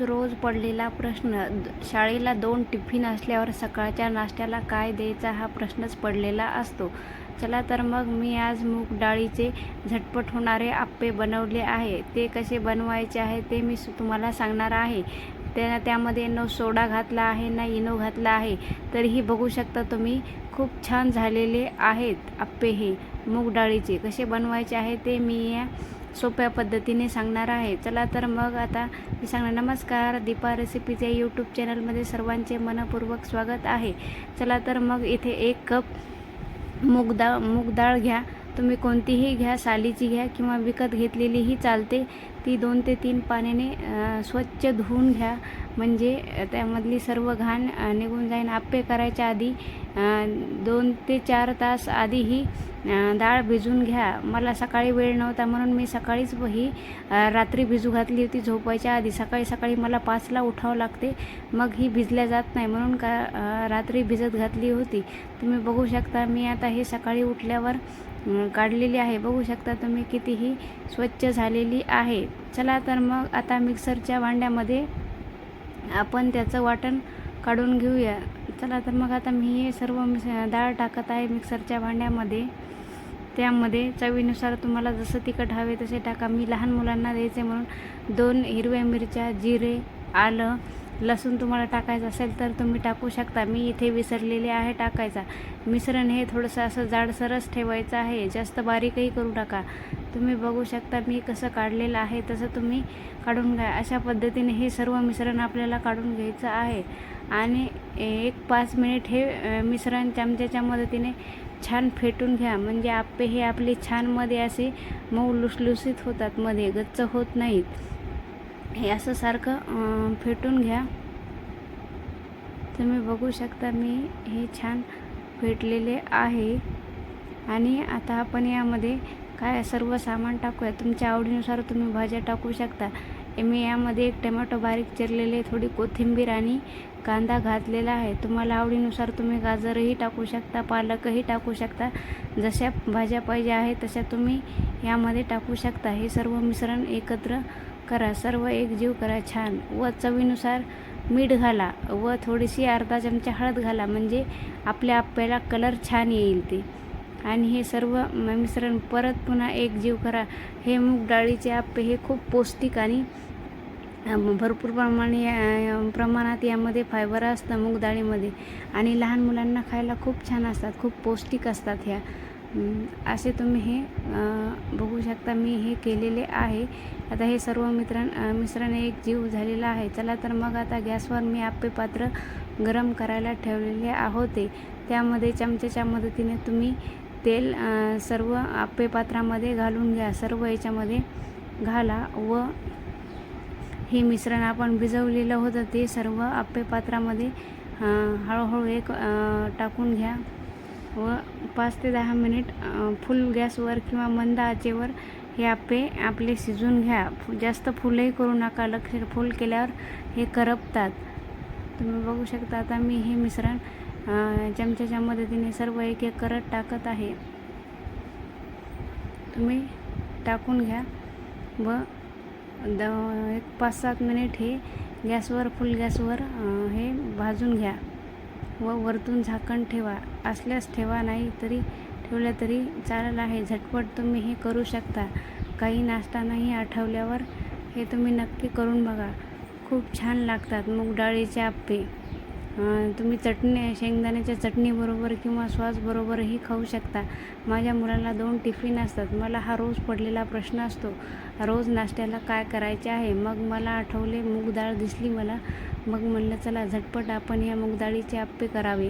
रोज रोज पडलेला प्रश्न द- शाळेला दोन टिफिन असल्यावर सकाळच्या नाश्त्याला काय द्यायचा हा प्रश्नच पडलेला असतो. चला तर मग मी आज मूग डाळीचे झटपट होणारे आप्पे बनवले आहे. ते कसे बनवायचे आहे ते मी सु- तुम्हाला सांगणार आहे. त्या त्यामध्ये न सोडा घातला आहे ना इनो घातला आहे. तरीही बघू शकता तुम्ही खूप छान झालेले आहेत आप्पे हे मूग डाळीचे. कसे बनवायचे आहे ते मी या सोप्या पद्धतीने सांगणार आहे. चला तर मग आता मी सांगणार नमस्कार. दीपा रेसिपीचे यूट्यूब चॅनलमध्ये सर्वांचे मनपूर्वक स्वागत आहे. चला तर मग इथे एक कप मूग डाळ मूग डाळ घ्या. तुम्ही कोणतीही घ्या सालीची घ्या किंवा विकत घेतलेलीही चालते ती दोन ते तीन पाण्याने स्वच्छ धुवून घ्या. म्हणजे त्यामधली सर्व घाण निघून जाईन. आप्पे करायच्या आधी दोन ते चार तास आधी ही डाळ भिजून घ्या. मला सकाळी वेळ नव्हता म्हणून मी सकाळीच ही रात्री भिजू घातली होती झोपायच्या आधी. सकाळी सकाळी मला पाचला उठावं लागते. मग ही भिजल्या जात नाही म्हणून का रात्री भिजत घातली होती. तुम्ही बघू शकता मी आता हे सकाळी उठल्यावर काढलेली आहे. बघू शकता तुम्ही कितीही स्वच्छ झालेली आहे. चला तर मग आता मिक्सरच्या भांड्यामध्ये आपण त्याचं वाटण काढून घेऊया. चला तर मग आता मी हे सर्व मिस डाळ टाकत आहे मिक्सरच्या भांड्यामध्ये. त्यामध्ये चवीनुसार तुम्हाला जसं तिखट हवे तसे टाका. मी लहान मुलांना द्यायचे म्हणून दोन हिरव्या मिरच्या जिरे आलं लसूण तुम्हाला टाकायचं असेल तर तुम्ही टाकू शकता. मी इथे विसरलेले आहे टाकायचा. मिश्रण हे थोडंसं असं जाडसरच ठेवायचं आहे. जास्त बारीकही करू टाका तुम्ही बघू शकता मी कसं काढलेलं आहे तसं तुम्ही काढून घ्या. अशा पद्धतीने हे सर्व मिश्रण आपल्याला काढून घ्यायचं आहे. आणि एक पाच मिनिट हे मिश्रण चमच्याच्या मदतीने छान फेटून घ्या. म्हणजे आप्पे हे आपले छानमध्ये असे मऊ लुसलुसीत होतात मध्ये. गच्च होत नाहीत. हे असं सारखं फेटून घ्या. तुम्ही बघू शकता मी हे छान फेटलेले आहे. आणि आता आपण यामध्ये काय सर्व सामान टाकूया. तुमच्या आवडीनुसार तुम्ही भाज्या टाकू शकता. ए, मी यामध्ये एक टमॅटो बारीक चिरलेले थोडी कोथिंबीर आणि कांदा घातलेला आहे. तुम्हाला आवडीनुसार तुम्ही गाजरही टाकू शकता पालकही टाकू शकता. जशा भाज्या पाहिजे आहे तशा तुम्ही यामध्ये टाकू शकता. हे सर्व मिश्रण एकत्र करा सर्व एकजीव करा छान. व चवीनुसार मीठ घाला व थोडीशी अर्धा चमचा हळद घाला म्हणजे आपल्या आप्याला कलर छान येईल ते. आणि हे सर्व मिश्रण परत पुन्हा एकजीव करा. हे मूग डाळीचे आप्पे हे खूप पौष्टिक आणि भरपूर प्रमाणे या- प्रमाणात यामध्ये फायबर असतं मूग डाळीमध्ये. आणि लहान मुलांना खायला खूप छान असतात खूप पौष्टिक असतात ह्या. असे तुम्ही हे बघू शकता मी हे केलेले आहे. आता हे सर्व मिश्रण मिश्रण एक जीव झालेला आहे. चला तर मग आता गॅसवर मी आप्पे पात्र गरम करायला ठेवलेले आहोते. त्यामध्ये चमच्याच्या मदतीने तुम्ही तेल सर्व आपे पात्रामध्ये घालून घ्या. सर्व याच्यामध्ये घाला व हे मिश्रण आपण भिजवलेलं होतं ते सर्व आपे पात्रामध्ये हळूहळू एक टाकून घ्या. व पाच ते दहा मिनिट फुल गॅसवर किंवा मंद आचेवर हे आपे आपले शिजून घ्या. फु- जास्त फुलही करू नका. लक्ष फुल केल्यावर हे करपतात. तुम्ही बघू शकता आता मी हे मिश्रण चमच्याच्या मदतीने सर्व एक एक करत टाकत आहे. तुम्ही टाकून घ्या व द एक पाच सात मिनिट हे गॅसवर फुल गॅसवर हे भाजून घ्या व वरतून झाकण ठेवा. असल्यास ठेवा नाही तरी ठेवलं तरी चालेल आहे. झटपट तुम्ही हे करू शकता. काही नाश्ता नाही आठवल्यावर हे तुम्ही नक्की करून बघा. खूप छान लागतात. मूग डाळीचे आप्पे. तुम्ही चटणी शेंगदाण्याच्या चटणीबरोबर किंवा सॉसबरोबरही खाऊ शकता. माझ्या मुलाला दोन टिफिन असतात. मला हा रोज पडलेला प्रश्न असतो रोज नाश्त्याला काय करायचे आहे? मग मला आठवले मूग डाळ दिसली मला. मग म्हणलं चला झटपट आपण या मूग डाळीचे आप्पे करावे.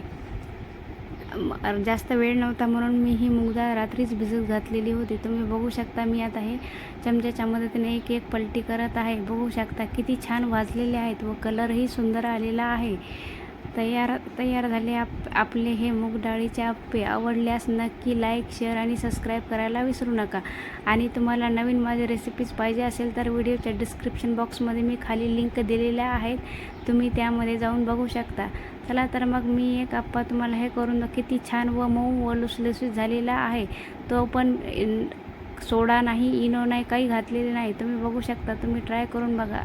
जास्त वेळ नव्हता म्हणून मी ही मूग रात्रीच भिजत घातलेली होती. तुम्ही बघू शकता मी आता हे चमच्याच्या मदतीने एक एक पलटी करत आहे. बघू शकता किती छान वाजलेले आहेत व कलरही सुंदर आलेला आहे. तयार तयार झाले. आप आपले हे मूगडाळीचे आप्पे आवडल्यास नक्की लाईक शेअर आणि सबस्क्राईब करायला विसरू नका. आणि तुम्हाला नवीन माझे रेसिपीज पाहिजे असेल तर व्हिडिओच्या डिस्क्रिप्शन बॉक्समध्ये मी खाली लिंक दिलेल्या आहेत. तुम्ही त्यामध्ये जाऊन बघू शकता. चला तर मग मी एक आप्पा तुम्हाला हे करून किती छान व मऊ व लुसलुसीत झालेला आहे. तो पण इन- सोडा नाही इनो नाही काही घातलेले नाही. तुम्ही बघू शकता. तुम्ही ट्राय करून बघा.